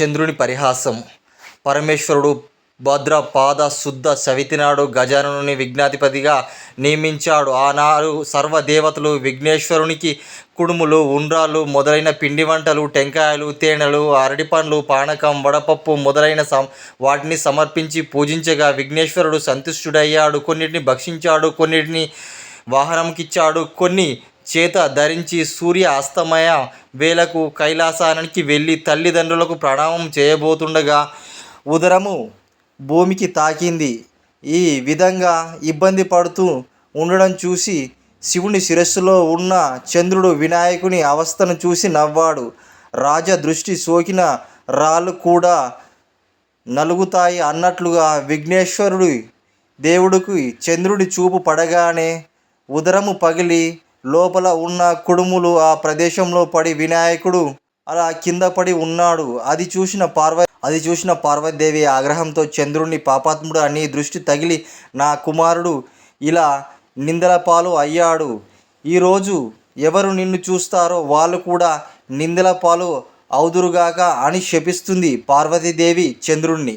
చంద్రుని పరిహాసం. పరమేశ్వరుడు భద్ర పాద శుద్ధ సవితినాడు గజాననుని విఘ్నాధిపతిగా నియమించాడు. ఆనాడు సర్వదేవతలు విఘ్నేశ్వరునికి కుడుములు ఉండ్రాలు మొదలైన పిండి వంటలు టెంకాయలు తేనెలు అరటిపండ్లు పానకం వడపప్పు మొదలైన సం వాటిని సమర్పించి పూజించగా విఘ్నేశ్వరుడు సంతుష్టుడయ్యాడు. కొన్నిటిని భక్షించాడు కొన్నిటిని వాహనంకిచ్చాడు కొన్ని చేత ధరించి సూర్య అస్తమయ వేళకు కైలాసానికి వెళ్ళి తల్లిదండ్రులకు ప్రణామం చేయబోతుండగా ఉదరము భూమికి తాకింది. ఈ విధంగా ఇబ్బంది పడుతూ ఉండడం చూసి శివుని శిరస్సులో ఉన్న చంద్రుడు వినాయకుని అవస్థను చూసి నవ్వాడు. రాజ దృష్టి సోకిన రాళ్ళు కూడా నలుగుతాయి అన్నట్లుగా విఘ్నేశ్వరుడి దేవుడికి చంద్రుడి చూపు పడగానే ఉదరము పగిలి లోపల ఉన్న కుడుములు ఆ ప్రదేశంలో పడి వినాయకుడు అలా కింద పడి ఉన్నాడు. అది చూసిన పార్వ అది చూసిన పార్వతీదేవి ఆగ్రహంతో చంద్రుణ్ణి పాపాత్ముడు అని దృష్టి తగిలి నా కుమారుడు ఇలా నిందల పాలు అయ్యాడు. ఈరోజు ఎవరు నిన్ను చూస్తారో వాళ్ళు కూడా నిందల పాలు అవుదురుగాక అని శపిస్తుంది పార్వతీదేవి చంద్రుణ్ణి.